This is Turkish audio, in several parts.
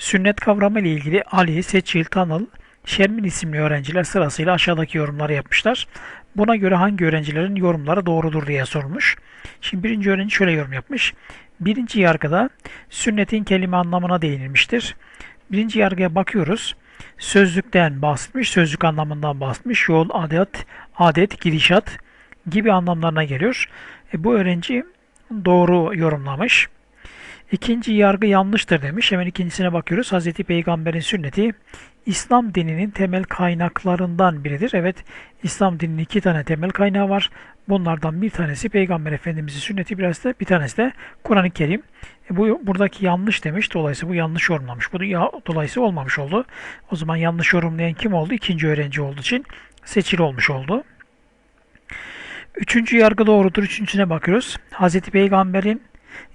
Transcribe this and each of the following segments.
Sünnet kavramı ile ilgili Ali, Seçil, Tanıl, Şermin isimli öğrenciler sırasıyla aşağıdaki yorumları yapmışlar. Buna göre hangi öğrencilerin yorumları doğrudur diye sormuş. Şimdi birinci öğrenci şöyle yorum yapmış. Birinci yargıda sünnetin kelime anlamına değinilmiştir. Birinci yargıya bakıyoruz. Sözlükten bahsetmiş, sözlük anlamından bahsetmiş. Yol, adet, adet, gidişat gibi anlamlarına geliyor. E, bu öğrenci doğru yorumlamış. İkinci yargı yanlıştır demiş. Hemen ikincisine bakıyoruz. Hz. Peygamber'in sünneti İslam dininin temel kaynaklarından biridir. Evet, İslam dininin iki tane temel kaynağı var. Bunlardan bir tanesi Peygamber Efendimiz'in sünneti, biraz da bir tanesi de Kur'an-ı Kerim. E, bu buradaki yanlış demiş. Dolayısıyla bu yanlış yorumlamış. Bu da ya, dolayısıyla olmamış oldu. O zaman yanlış yorumlayan kim oldu? İkinci öğrenci olduğu için seçili olmuş oldu. Üçüncü yargı doğrudur. Üçüncüsüne bakıyoruz. Hz. Peygamber'in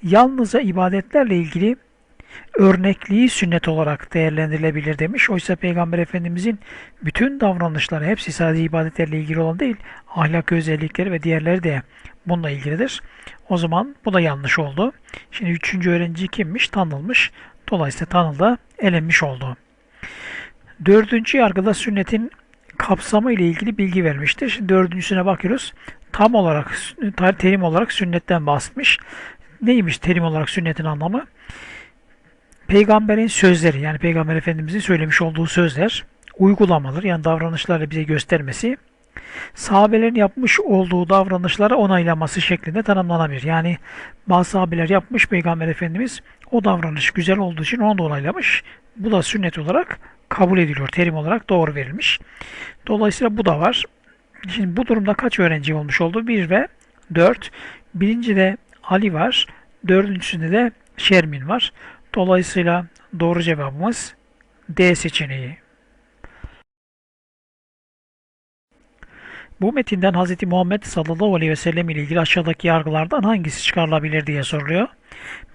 yalnızca ibadetlerle ilgili örnekliği sünnet olarak değerlendirilebilir demiş. Oysa Peygamber Efendimizin bütün davranışları hepsi sadece ibadetlerle ilgili olan değil, ahlak özellikleri ve diğerleri de bununla ilgilidir. O zaman bu da yanlış oldu. Şimdi üçüncü öğrenci kimmiş? Tanılmış. Dolayısıyla Tanıl da elenmiş oldu. Dördüncü yargıda sünnetin kapsamı ile ilgili bilgi vermiştir. Şimdi dördüncüsüne bakıyoruz. Tam olarak, terim olarak sünnetten bahsetmiş. Neymiş terim olarak sünnetin anlamı? Peygamberin sözleri yani Peygamber Efendimizin söylemiş olduğu sözler, uygulamalar yani davranışlarla bize göstermesi, sahabelerin yapmış olduğu davranışlara onaylaması şeklinde tanımlanabilir. Yani bazı sahabeler yapmış Peygamber Efendimiz o davranış güzel olduğu için onu da onaylamış. Bu da sünnet olarak kabul ediliyor. Terim olarak doğru verilmiş. Dolayısıyla bu da var. Şimdi bu durumda kaç öğrenci olmuş oldu? 1 ve 4. Birinci de Ali var. Dördüncüsünde de Şermin var. Dolayısıyla doğru cevabımız D seçeneği. Bu metinden Hz. Muhammed sallallahu aleyhi ve sellem ile ilgili aşağıdaki yargılardan hangisi çıkarılabilir diye soruluyor.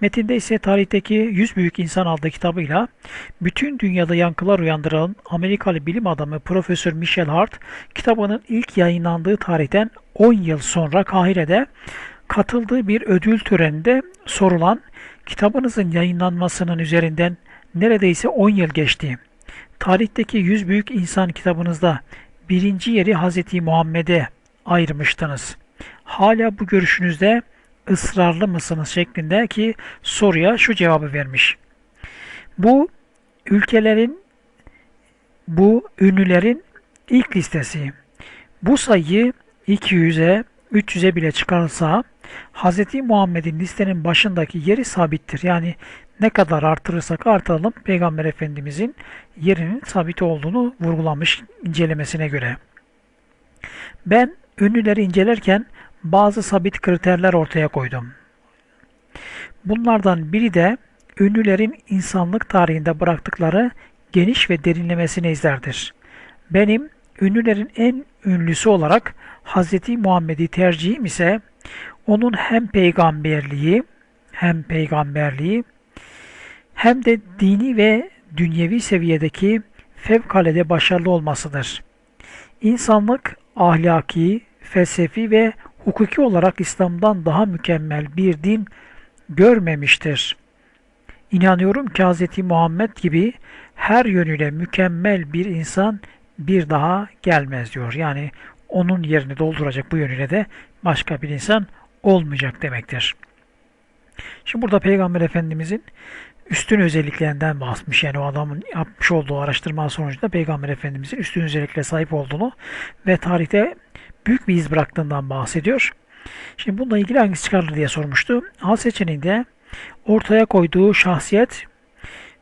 Metinde ise tarihteki 100 büyük insan adlı kitabıyla bütün dünyada yankılar uyandıran Amerikalı bilim adamı Profesör Michel Hart kitabının ilk yayınlandığı tarihten 10 yıl sonra Kahire'de katıldığı bir ödül töreninde sorulan kitabınızın yayınlanmasının üzerinden neredeyse 10 yıl geçti. Tarihteki 100 büyük insan kitabınızda birinci yeri Hz. Muhammed'e ayırmıştınız. Hala bu görüşünüzde ısrarlı mısınız şeklindeki soruya şu cevabı vermiş. Bu ülkelerin bu ünlülerin ilk listesi. Bu sayı 200'e 300'e bile çıkarılsa Hz. Muhammed'in listenin başındaki yeri sabittir. Yani ne kadar artırırsak artıralım Peygamber Efendimizin yerinin sabit olduğunu vurgulamış incelemesine göre. Ben ünlüleri incelerken bazı sabit kriterler ortaya koydum. Bunlardan biri de ünlülerin insanlık tarihinde bıraktıkları geniş ve derinlemesine izlerdir. Benim ünlülerin en ünlüsü olarak Hz. Muhammed'i tercihim ise onun hem peygamberliği hem peygamberliği hem de dini ve dünyevi seviyedeki fevkalade başarılı olmasıdır. İnsanlık ahlaki, felsefi ve hukuki olarak İslam'dan daha mükemmel bir din görmemiştir. İnanıyorum ki Hz. Muhammed gibi her yönüyle mükemmel bir insan bir daha gelmez diyor. Yani onun yerini dolduracak bu yönüyle de başka bir insan olmayacak demektir. Şimdi burada Peygamber Efendimizin üstün özelliklerinden bahsetmiş. Yani o adamın yapmış olduğu araştırma sonucunda Peygamber Efendimizin üstün özelliklere sahip olduğunu ve tarihte büyük bir iz bıraktığından bahsediyor. Şimdi bununla ilgili hangisi çıkarılır diye sormuştu. A seçeneğinde ortaya koyduğu şahsiyet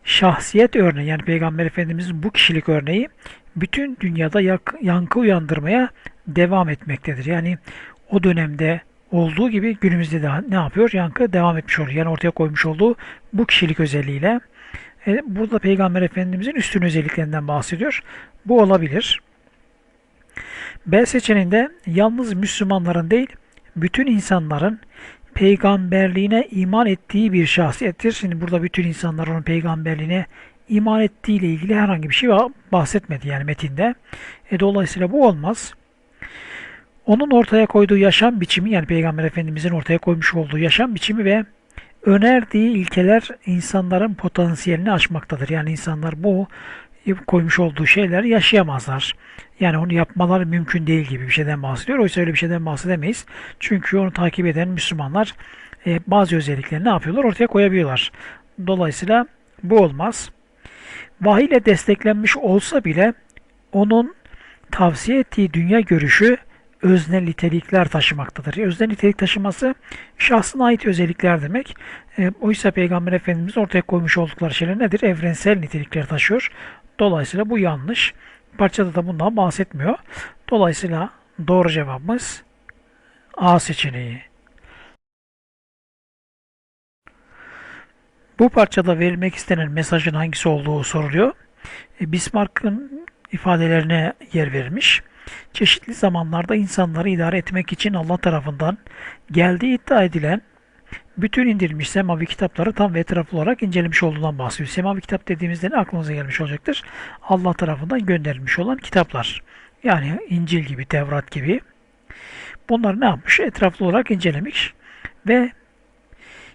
şahsiyet örneği yani Peygamber Efendimizin bu kişilik örneği bütün dünyada yankı uyandırmaya devam etmektedir. Yani o dönemde olduğu gibi günümüzde de ne yapıyor? Yankı devam etmiş oluyor. Yani ortaya koymuş olduğu bu kişilik özelliğiyle. E, burada Peygamber Efendimizin üstün özelliklerinden bahsediyor. Bu olabilir. B seçeneğinde yalnız Müslümanların değil, bütün insanların peygamberliğine iman ettiği bir şahsiyettir. Şimdi burada bütün insanlar onun peygamberliğine iman ettiği ile ilgili herhangi bir şey bahsetmedi yani metinde. E, dolayısıyla bu olmaz. Onun ortaya koyduğu yaşam biçimi yani Peygamber Efendimizin ortaya koymuş olduğu yaşam biçimi ve önerdiği ilkeler insanların potansiyelini aşmaktadır. Yani insanlar bu koymuş olduğu şeyler yaşayamazlar. Yani onu yapmaları mümkün değil gibi bir şeyden bahsediyor. Oysa öyle bir şeyden bahsedemeyiz. Çünkü onu takip eden Müslümanlar e, bazı özellikleri ne yapıyorlar? Ortaya koyabiliyorlar. Dolayısıyla bu olmaz. Vahiy desteklenmiş olsa bile onun tavsiye ettiği dünya görüşü öznel nitelikler taşımaktadır. Öznel nitelik taşıması şahsına ait özellikler demek. E, oysa Peygamber Efendimiz ortaya koymuş oldukları şeyler nedir? Evrensel nitelikler taşıyor. Dolayısıyla bu yanlış. Parçada da bundan bahsetmiyor. Dolayısıyla doğru cevabımız A seçeneği. Bu parçada verilmek istenen mesajın hangisi olduğu soruluyor. E, Bismarck'ın ifadelerine yer verilmiş. Çeşitli zamanlarda insanları idare etmek için Allah tarafından geldiği iddia edilen bütün indirilmiş semavi kitapları tam ve etraflı olarak incelemiş olduğundan bahsediyor. Semavi kitap dediğimizde ne aklınıza gelmiş olacaktır? Allah tarafından gönderilmiş olan kitaplar. Yani İncil gibi, Tevrat gibi. Bunları ne yapmış? Etraflı olarak incelemiş ve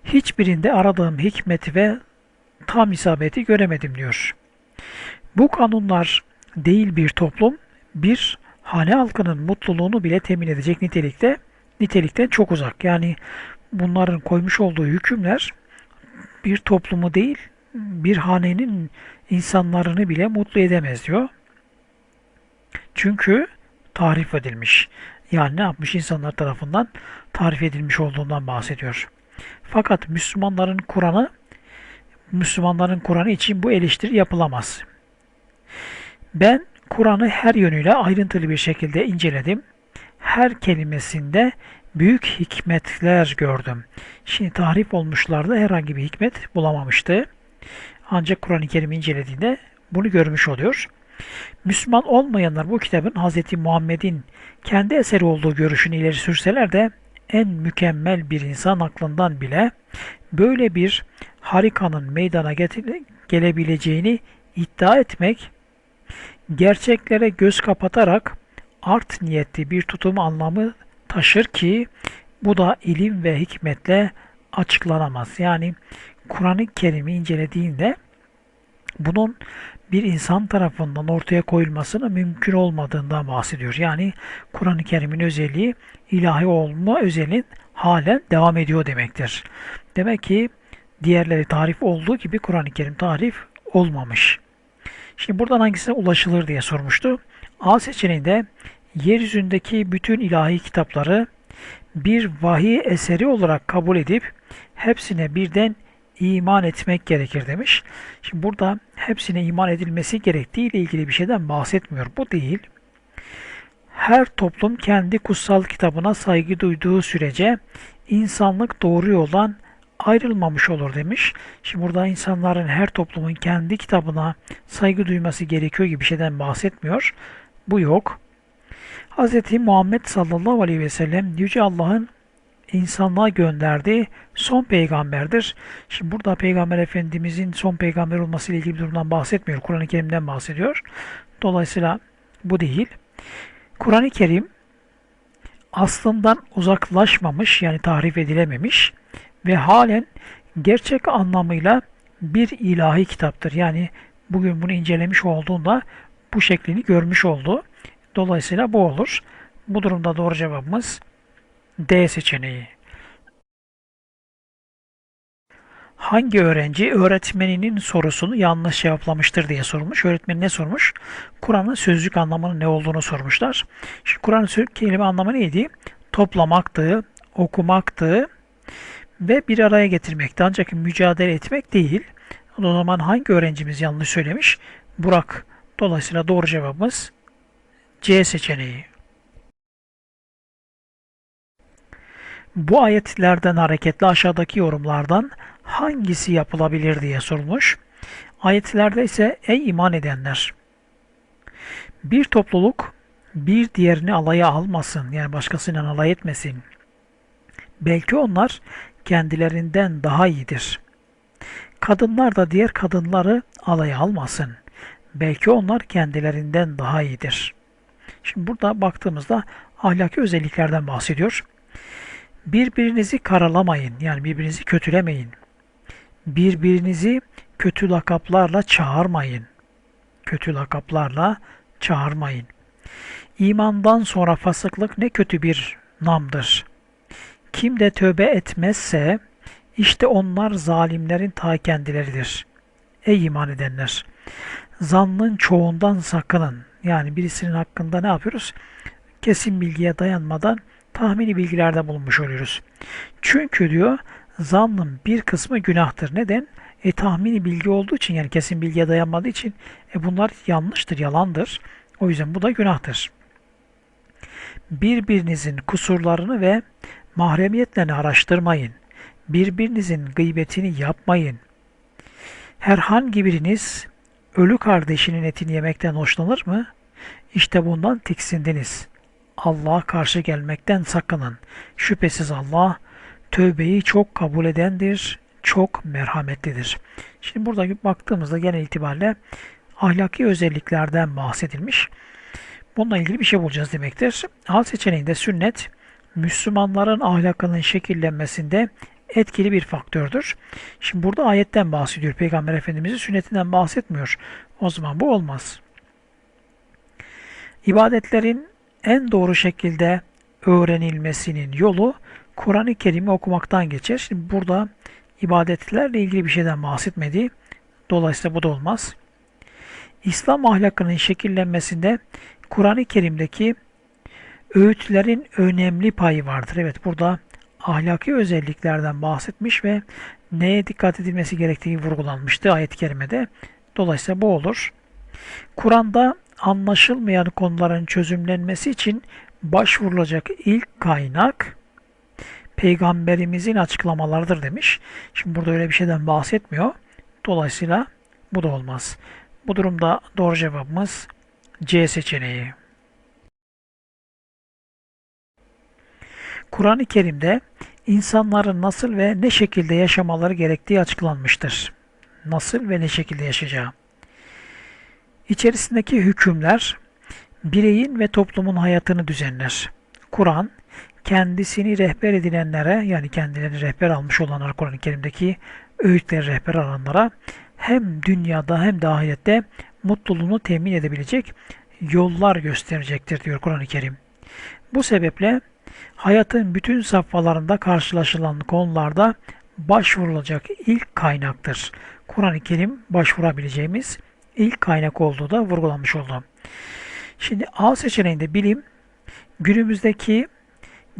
hiçbirinde aradığım hikmeti ve tam isabeti göremedim diyor. Bu kanunlar değil bir toplum, bir hane halkının mutluluğunu bile temin edecek nitelikte, nitelikten çok uzak. Yani bunların koymuş olduğu hükümler bir toplumu değil, bir hanenin insanlarını bile mutlu edemez diyor. Çünkü tarif edilmiş. Yani ne yapmış insanlar tarafından tarif edilmiş olduğundan bahsediyor. Fakat Müslümanların Kur'an'ı Müslümanların Kur'an'ı için bu eleştiri yapılamaz. Ben Kur'an'ı her yönüyle ayrıntılı bir şekilde inceledim. Her kelimesinde büyük hikmetler gördüm. Şimdi tahrif olmuşlarda herhangi bir hikmet bulamamıştı. Ancak Kur'an-ı Kerim'i incelediğinde bunu görmüş oluyor. Müslüman olmayanlar bu kitabın Hz. Muhammed'in kendi eseri olduğu görüşünü ileri sürseler de en mükemmel bir insan aklından bile böyle bir harikanın meydana gelebileceğini iddia etmek, gerçeklere göz kapatarak art niyetli bir tutum anlamı taşır ki bu da ilim ve hikmetle açıklanamaz. Yani Kur'an-ı Kerim'i incelediğinde bunun bir insan tarafından ortaya koyulmasının mümkün olmadığından bahsediyor. Yani Kur'an-ı Kerim'in özelliği ilahi olma özelliğin halen devam ediyor demektir. Demek ki diğerleri tarif olduğu gibi Kur'an-ı Kerim tarif olmamış. Şimdi buradan hangisine ulaşılır diye sormuştu. A seçeneğinde yeryüzündeki bütün ilahi kitapları bir vahiy eseri olarak kabul edip hepsine birden iman etmek gerekir demiş. Şimdi burada hepsine iman edilmesi gerektiği ile ilgili bir şeyden bahsetmiyor. Bu değil. Her toplum kendi kutsal kitabına saygı duyduğu sürece insanlık doğru yoldan ayrılmamış olur demiş. Şimdi burada insanların her toplumun kendi kitabına saygı duyması gerekiyor gibi bir şeyden bahsetmiyor. Bu yok. Hz. Muhammed sallallahu aleyhi ve sellem Yüce Allah'ın insanlığa gönderdiği son peygamberdir. Şimdi burada Peygamber Efendimizin son peygamber olması ile ilgili bir durumdan bahsetmiyor. Kur'an-ı Kerim'den bahsediyor. Dolayısıyla bu değil. Kur'an-ı Kerim aslından uzaklaşmamış yani tahrif edilememiş ve halen gerçek anlamıyla bir ilahi kitaptır. Yani bugün bunu incelemiş olduğunda bu şeklini görmüş oldu. Dolayısıyla bu olur. Bu durumda doğru cevabımız D seçeneği. Hangi öğrenci öğretmeninin sorusunu yanlış cevaplamıştır diye sormuş. Öğretmen ne sormuş? Kur'an'ın sözlük anlamının ne olduğunu sormuşlar. Şimdi Kur'an'ın sözlük kelime anlamı neydi? Toplamaktı, okumaktı ve bir araya getirmekti. Ancak mücadele etmek değil. O zaman hangi öğrencimiz yanlış söylemiş? Burak. Dolayısıyla doğru cevabımız C seçeneği. Bu ayetlerden hareketle aşağıdaki yorumlardan hangisi yapılabilir diye sorulmuş. Ayetlerde ise ey iman edenler bir topluluk bir diğerini alaya almasın yani başkasıyla alay etmesin. Belki onlar kendilerinden daha iyidir. Kadınlar da diğer kadınları alaya almasın. Belki onlar kendilerinden daha iyidir. Şimdi burada baktığımızda ahlaki özelliklerden bahsediyor. Birbirinizi karalamayın. Yani birbirinizi kötülemeyin. Birbirinizi kötü lakaplarla çağırmayın. Kötü lakaplarla çağırmayın. İmandan sonra fasıklık ne kötü bir namdır. Kim de tövbe etmezse işte onlar zalimlerin ta kendileridir. Ey iman edenler! Zannın çoğundan sakının. Yani birisinin hakkında ne yapıyoruz? Kesin bilgiye dayanmadan tahmini bilgilerde bulunmuş oluyoruz. Çünkü diyor zannın bir kısmı günahtır. Neden? E tahmini bilgi olduğu için yani kesin bilgiye dayanmadığı için e bunlar yanlıştır, yalandır. O yüzden bu da günahtır. Birbirinizin kusurlarını ve mahremiyetlerini araştırmayın. Birbirinizin gıybetini yapmayın. Herhangi biriniz ölü kardeşinin etini yemekten hoşlanır mı? İşte bundan tiksindiniz. Allah'a karşı gelmekten sakının. Şüphesiz Allah tövbeyi çok kabul edendir, çok merhametlidir. Şimdi burada baktığımızda genel itibariyle ahlaki özelliklerden bahsedilmiş. Bununla ilgili bir şey bulacağız demektir. A seçeneğinde sünnet, Müslümanların ahlakının şekillenmesinde etkili bir faktördür. Şimdi burada ayetten bahsediyor. Peygamber Efendimiz'in sünnetinden bahsetmiyor. O zaman bu olmaz. İbadetlerin en doğru şekilde öğrenilmesinin yolu Kur'an-ı Kerim'i okumaktan geçer. Şimdi burada ibadetlerle ilgili bir şeyden bahsetmedi. Dolayısıyla bu da olmaz. İslam ahlakının şekillenmesinde Kur'an-ı Kerim'deki öğütlerin önemli payı vardır. Evet burada ahlaki özelliklerden bahsetmiş ve neye dikkat edilmesi gerektiği vurgulanmıştı ayet-i kerimede. Dolayısıyla bu olur. Kur'an'da anlaşılmayan konuların çözümlenmesi için başvurulacak ilk kaynak peygamberimizin açıklamalarıdır demiş. Şimdi burada öyle bir şeyden bahsetmiyor. Dolayısıyla bu da olmaz. Bu durumda doğru cevabımız C seçeneği. Kur'an-ı Kerim'de insanların nasıl ve ne şekilde yaşamaları gerektiği açıklanmıştır. Nasıl ve ne şekilde yaşayacağı. İçerisindeki hükümler bireyin ve toplumun hayatını düzenler. Kur'an kendisini rehber edinenlere yani kendilerini rehber almış olanlar Kur'an-ı Kerim'deki öğütleri rehber alanlara hem dünyada hem de ahirette mutluluğunu temin edebilecek yollar gösterecektir diyor Kur'an-ı Kerim. Bu sebeple hayatın bütün safhalarında karşılaşılan konularda başvurulacak ilk kaynaktır. Kur'an-ı Kerim başvurabileceğimiz ilk kaynak olduğu da vurgulanmış oldu. Şimdi A seçeneğinde bilim günümüzdeki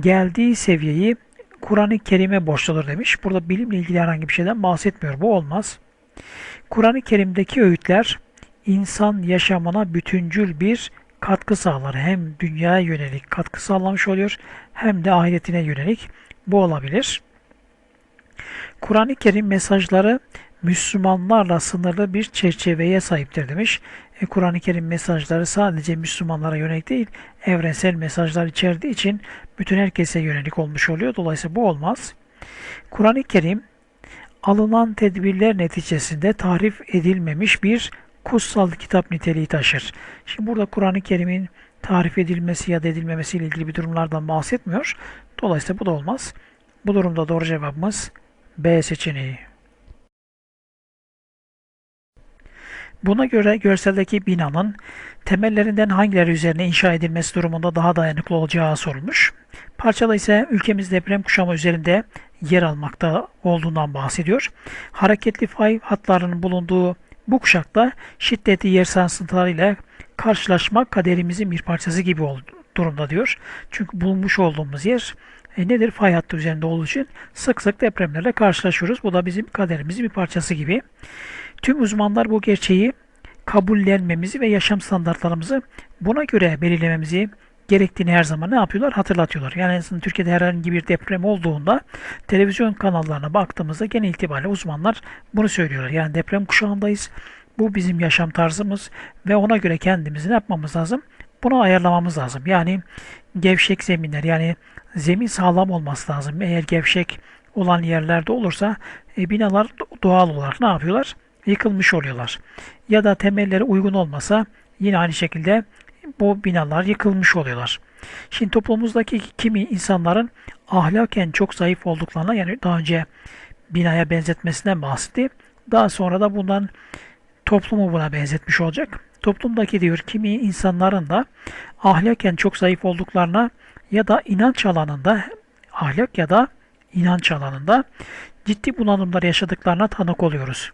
geldiği seviyeyi Kur'an-ı Kerim'e borçludur demiş. Burada bilimle ilgili herhangi bir şeyden bahsetmiyor. Bu olmaz. Kur'an-ı Kerim'deki öğütler insan yaşamına bütüncül bir katkı sağlar. Hem dünyaya yönelik katkı sağlamış oluyor hem de ahiretine yönelik bu olabilir. Kur'an-ı Kerim mesajları Müslümanlarla sınırlı bir çerçeveye sahiptir demiş. E, Kur'an-ı Kerim mesajları sadece Müslümanlara yönelik değil, evrensel mesajlar içerdiği için bütün herkese yönelik olmuş oluyor. Dolayısıyla bu olmaz. Kur'an-ı Kerim alınan tedbirler neticesinde tahrif edilmemiş bir kutsal kitap niteliği taşır. Şimdi burada Kur'an-ı Kerim'in tarif edilmesi ya da edilmemesi ile ilgili bir durumlardan bahsetmiyor. Dolayısıyla bu da olmaz. Bu durumda doğru cevabımız B seçeneği. Buna göre görseldeki binanın temellerinden hangileri üzerine inşa edilmesi durumunda daha dayanıklı olacağı sorulmuş. Parçada ise ülkemiz deprem kuşamı üzerinde yer almakta olduğundan bahsediyor. Hareketli fay hatlarının bulunduğu bu kuşakta şiddetli yer sarsıntılarıyla karşılaşmak kaderimizin bir parçası gibi oldu, durumda diyor. Çünkü bulmuş olduğumuz yer e, nedir? Fay hattı üzerinde olduğu için sık sık depremlerle karşılaşıyoruz. Bu da bizim kaderimizin bir parçası gibi. Tüm uzmanlar bu gerçeği kabullenmemizi ve yaşam standartlarımızı buna göre belirlememizi gerektiğini her zaman ne yapıyorlar? Hatırlatıyorlar. Yani Türkiye'de herhangi bir deprem olduğunda televizyon kanallarına baktığımızda genel itibariyle uzmanlar bunu söylüyorlar. Yani deprem kuşağındayız. Bu bizim yaşam tarzımız ve ona göre kendimizi ne yapmamız lazım? Bunu ayarlamamız lazım. Yani gevşek zeminler yani zemin sağlam olması lazım. Eğer gevşek olan yerlerde olursa e, binalar doğal olarak ne yapıyorlar? Yıkılmış oluyorlar. Ya da temelleri uygun olmasa yine aynı şekilde bu binalar yıkılmış oluyorlar. Şimdi toplumumuzdaki kimi insanların ahlaken çok zayıf olduklarına yani daha önce binaya benzetmesinden bahsetti. Daha sonra da bundan toplumu buna benzetmiş olacak. Toplumdaki diyor kimi insanların da ahlaken çok zayıf olduklarına ya da inanç alanında ahlak ya da inanç alanında ciddi bunalımlar yaşadıklarına tanık oluyoruz.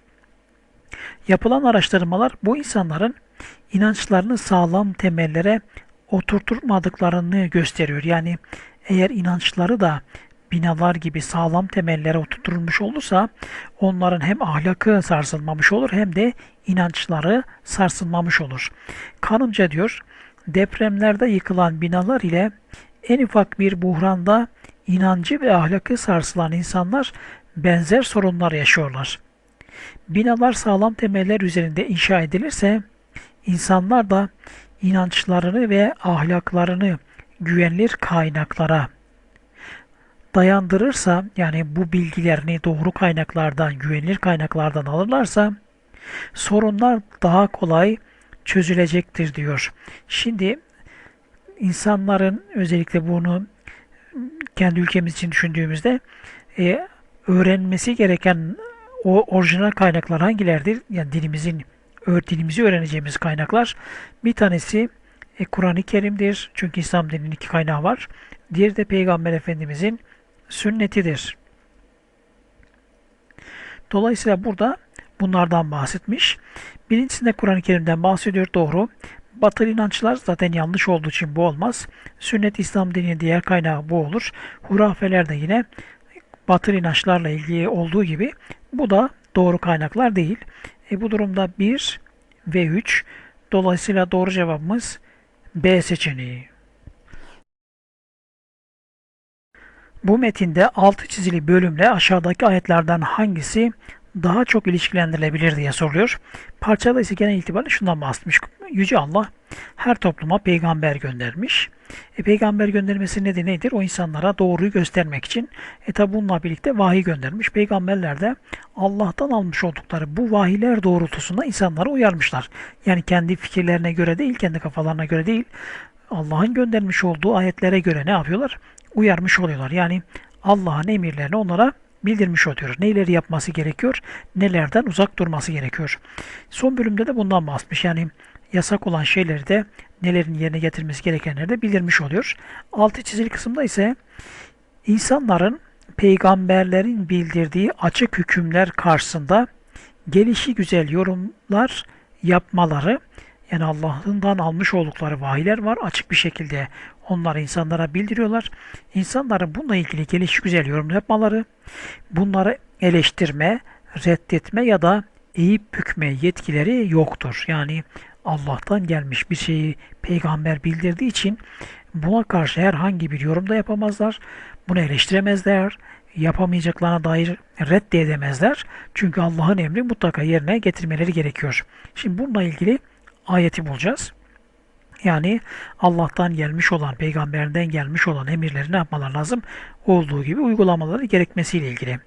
Yapılan araştırmalar bu insanların inançlarını sağlam temellere oturtmadıklarını gösteriyor. Yani eğer inançları da binalar gibi sağlam temellere oturtulmuş olursa onların hem ahlakı sarsılmamış olur hem de inançları sarsılmamış olur. Kanımca diyor depremlerde yıkılan binalar ile en ufak bir buhranda inancı ve ahlakı sarsılan insanlar benzer sorunlar yaşıyorlar. Binalar sağlam temeller üzerinde inşa edilirse insanlar da inançlarını ve ahlaklarını güvenilir kaynaklara dayandırırsa yani bu bilgilerini doğru kaynaklardan, güvenilir kaynaklardan alırlarsa sorunlar daha kolay çözülecektir diyor. Şimdi insanların özellikle bunu kendi ülkemiz için düşündüğümüzde e, öğrenmesi gereken o orijinal kaynaklar hangilerdir? Yani dilimizin dilimizi öğreneceğimiz kaynaklar. Bir tanesi e, Kur'an-ı Kerim'dir. Çünkü İslam dininin iki kaynağı var. Diğeri de Peygamber Efendimizin sünnetidir. Dolayısıyla burada bunlardan bahsetmiş. Birincisinde Kur'an-ı Kerim'den bahsediyor doğru. Batılı inançlar zaten yanlış olduğu için bu olmaz. Sünnet İslam dininin diğer kaynağı bu olur. Hurafeler de yine batılı inançlarla ilgili olduğu gibi bu da doğru kaynaklar değil. E bu durumda 1 ve 3 dolayısıyla doğru cevabımız B seçeneği. Bu metinde altı çizili bölümle aşağıdaki ayetlerden hangisi daha çok ilişkilendirilebilir diye soruluyor. Parçada ise genel itibariyle şundan bahsetmiş. Yüce Allah her topluma peygamber göndermiş. E, peygamber göndermesi nedeni nedir? O insanlara doğruyu göstermek için. E tabi bununla birlikte vahiy göndermiş. Peygamberler de Allah'tan almış oldukları bu vahiyler doğrultusunda insanları uyarmışlar. Yani kendi fikirlerine göre değil, kendi kafalarına göre değil. Allah'ın göndermiş olduğu ayetlere göre ne yapıyorlar? Uyarmış oluyorlar. Yani Allah'ın emirlerini onlara bildirmiş oluyor. Neleri yapması gerekiyor, nelerden uzak durması gerekiyor. Son bölümde de bundan bahsetmiş. Yani yasak olan şeyleri de nelerin yerine getirmesi gerekenleri de bildirmiş oluyor. Altı çizili kısımda ise insanların peygamberlerin bildirdiği açık hükümler karşısında gelişi güzel yorumlar yapmaları yani Allah'ından almış oldukları vahiyler var. Açık bir şekilde onları insanlara bildiriyorlar. İnsanların bununla ilgili geliş güzel yorum yapmaları, bunları eleştirme, reddetme ya da eğip bükme yetkileri yoktur. Yani Allah'tan gelmiş bir şeyi peygamber bildirdiği için buna karşı herhangi bir yorum da yapamazlar. Bunu eleştiremezler. Yapamayacaklarına dair reddedemezler. Çünkü Allah'ın emri mutlaka yerine getirmeleri gerekiyor. Şimdi bununla ilgili ayeti bulacağız. Yani Allah'tan gelmiş olan, peygamberden gelmiş olan emirleri ne yapmalar lazım? Olduğu gibi uygulamaları gerekmesiyle ilgili.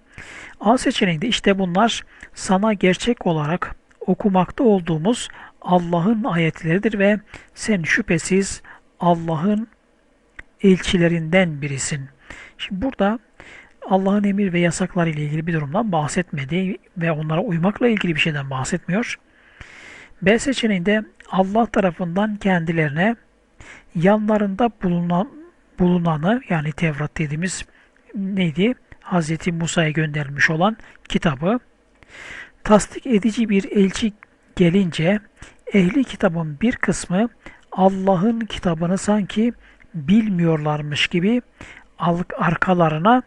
A seçeneğinde işte bunlar sana gerçek olarak okumakta olduğumuz Allah'ın ayetleridir ve sen şüphesiz Allah'ın elçilerinden birisin. Şimdi burada Allah'ın emir ve yasakları ile ilgili bir durumdan bahsetmedi ve onlara uymakla ilgili bir şeyden bahsetmiyor. B seçeneğinde Allah tarafından kendilerine yanlarında bulunan, bulunanı yani Tevrat dediğimiz neydi? Hz. Musa'ya gönderilmiş olan kitabı tasdik edici bir elçi gelince ehli kitabın bir kısmı Allah'ın kitabını sanki bilmiyorlarmış gibi arkalarına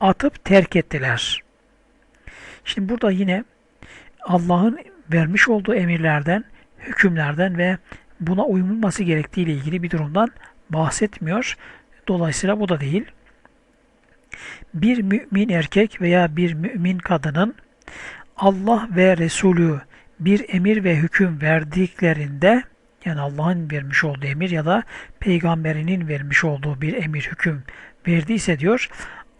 atıp terk ettiler. Şimdi burada yine Allah'ın vermiş olduğu emirlerden, hükümlerden ve buna uyulması gerektiği ile ilgili bir durumdan bahsetmiyor. Dolayısıyla bu da değil. Bir mümin erkek veya bir mümin kadının Allah ve Resulü bir emir ve hüküm verdiklerinde yani Allah'ın vermiş olduğu emir ya da peygamberinin vermiş olduğu bir emir hüküm verdiyse diyor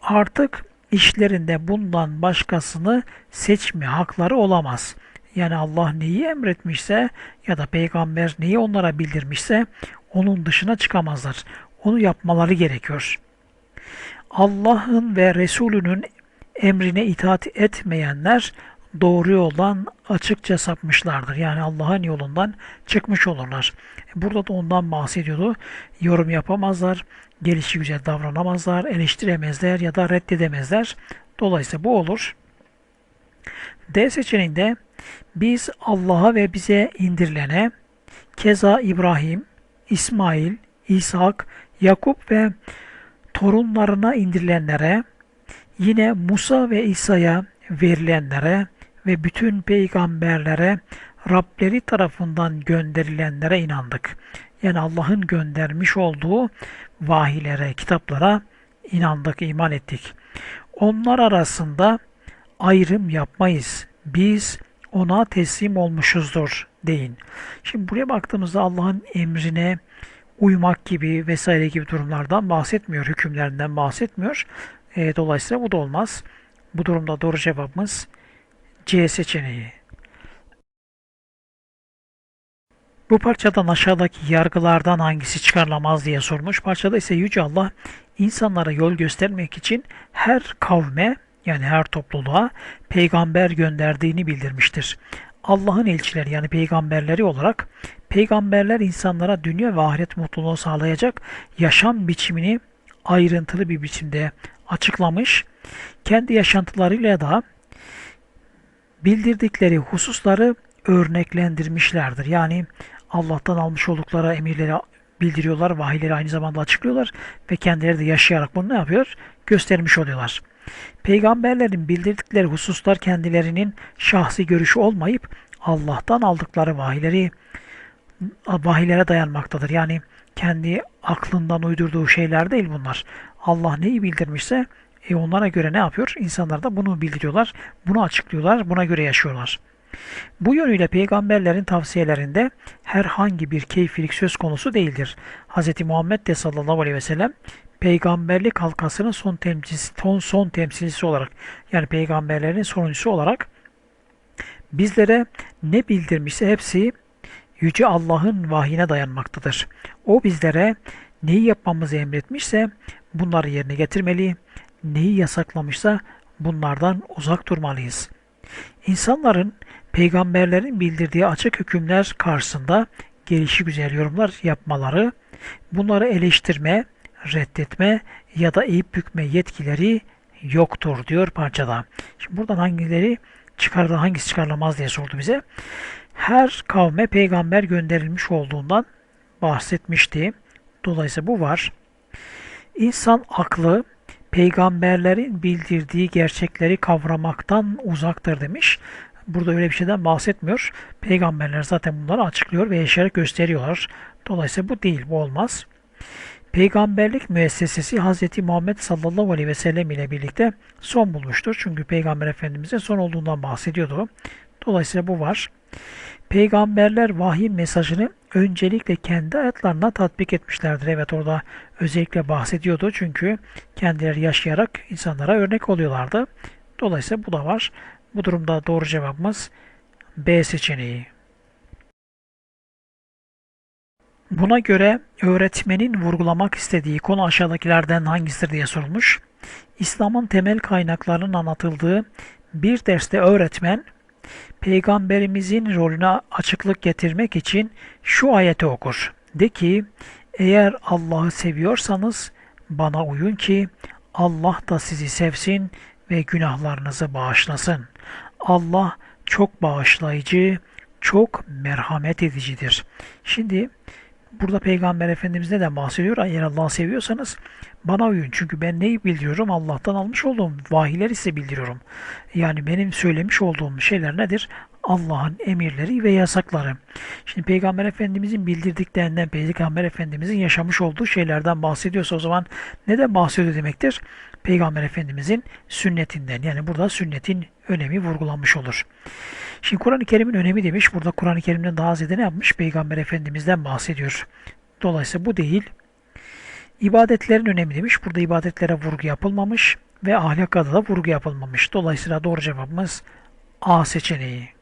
artık işlerinde bundan başkasını seçme hakları olamaz. Yani Allah neyi emretmişse ya da peygamber neyi onlara bildirmişse onun dışına çıkamazlar. Onu yapmaları gerekiyor. Allah'ın ve Resulünün emrine itaat etmeyenler doğru yoldan açıkça sapmışlardır. Yani Allah'ın yolundan çıkmış olurlar. Burada da ondan bahsediyordu. Yorum yapamazlar, gelişi güzel davranamazlar, eleştiremezler ya da reddedemezler. Dolayısıyla bu olur. D seçeneğinde biz Allah'a ve bize indirilene keza İbrahim, İsmail, İshak, Yakup ve torunlarına indirilenlere yine Musa ve İsa'ya verilenlere ve bütün peygamberlere Rableri tarafından gönderilenlere inandık. Yani Allah'ın göndermiş olduğu vahiylere, kitaplara inandık, iman ettik. Onlar arasında ayrım yapmayız. Biz ona teslim olmuşuzdur deyin. Şimdi buraya baktığımızda Allah'ın emrine uymak gibi vesaire gibi durumlardan bahsetmiyor, hükümlerinden bahsetmiyor. E, dolayısıyla bu da olmaz. Bu durumda doğru cevabımız C seçeneği. Bu parçadan aşağıdaki yargılardan hangisi çıkarılamaz diye sormuş. Parçada ise Yüce Allah insanlara yol göstermek için her kavme yani her topluluğa peygamber gönderdiğini bildirmiştir. Allah'ın elçileri yani peygamberleri olarak peygamberler insanlara dünya ve ahiret mutluluğu sağlayacak yaşam biçimini ayrıntılı bir biçimde açıklamış. Kendi yaşantılarıyla da bildirdikleri hususları örneklendirmişlerdir. Yani Allah'tan almış oldukları emirleri bildiriyorlar, vahiyleri aynı zamanda açıklıyorlar ve kendileri de yaşayarak bunu ne yapıyor? Göstermiş oluyorlar. Peygamberlerin bildirdikleri hususlar kendilerinin şahsi görüşü olmayıp Allah'tan aldıkları vahiyleri vahiylere dayanmaktadır. Yani kendi aklından uydurduğu şeyler değil bunlar. Allah neyi bildirmişse e onlara göre ne yapıyor? İnsanlar da bunu bildiriyorlar, bunu açıklıyorlar, buna göre yaşıyorlar. Bu yönüyle peygamberlerin tavsiyelerinde herhangi bir keyfilik söz konusu değildir. Hz. Muhammed de sallallahu aleyhi ve sellem peygamberlik halkasının son temsilcisi, son, son temsilcisi olarak yani peygamberlerin sonuncusu olarak bizlere ne bildirmişse hepsi Yüce Allah'ın vahyine dayanmaktadır. O bizlere neyi yapmamızı emretmişse bunları yerine getirmeli, neyi yasaklamışsa bunlardan uzak durmalıyız. İnsanların peygamberlerin bildirdiği açık hükümler karşısında gelişi güzel yorumlar yapmaları, bunları eleştirme, reddetme ya da eğip bükme yetkileri yoktur diyor parçada. Şimdi buradan hangileri çıkarılır, hangisi çıkarılamaz diye sordu bize. Her kavme peygamber gönderilmiş olduğundan bahsetmişti. Dolayısıyla bu var. İnsan aklı peygamberlerin bildirdiği gerçekleri kavramaktan uzaktır demiş. Burada öyle bir şeyden bahsetmiyor. Peygamberler zaten bunları açıklıyor ve yaşayarak gösteriyorlar. Dolayısıyla bu değil, bu olmaz. Peygamberlik müessesesi Hz. Muhammed sallallahu aleyhi ve sellem ile birlikte son bulmuştur. Çünkü Peygamber Efendimiz'in son olduğundan bahsediyordu. Dolayısıyla bu var. Peygamberler vahiy mesajını öncelikle kendi hayatlarına tatbik etmişlerdir. Evet orada özellikle bahsediyordu çünkü kendileri yaşayarak insanlara örnek oluyorlardı. Dolayısıyla bu da var. Bu durumda doğru cevabımız B seçeneği. Buna göre öğretmenin vurgulamak istediği konu aşağıdakilerden hangisidir diye sorulmuş. İslam'ın temel kaynaklarının anlatıldığı bir derste öğretmen Peygamberimizin rolüne açıklık getirmek için şu ayeti okur. De ki eğer Allah'ı seviyorsanız bana uyun ki Allah da sizi sevsin ve günahlarınızı bağışlasın. Allah çok bağışlayıcı, çok merhamet edicidir. Şimdi burada Peygamber Efendimiz neden bahsediyor? Eğer Allah'ı seviyorsanız bana uyun. Çünkü ben neyi bildiriyorum? Allah'tan almış olduğum vahiyleri size bildiriyorum. Yani benim söylemiş olduğum şeyler nedir? Allah'ın emirleri ve yasakları. Şimdi Peygamber Efendimizin bildirdiklerinden, Peygamber Efendimizin yaşamış olduğu şeylerden bahsediyorsa o zaman neden bahsediyor demektir? Peygamber Efendimizin sünnetinden. Yani burada sünnetin önemi vurgulanmış olur. Şimdi Kur'an-ı Kerim'in önemi demiş. Burada Kur'an-ı Kerim'den daha ziyade ne yapmış? Peygamber Efendimiz'den bahsediyor. Dolayısıyla bu değil. İbadetlerin önemi demiş. Burada ibadetlere vurgu yapılmamış ve ahlaka da vurgu yapılmamış. Dolayısıyla doğru cevabımız A seçeneği.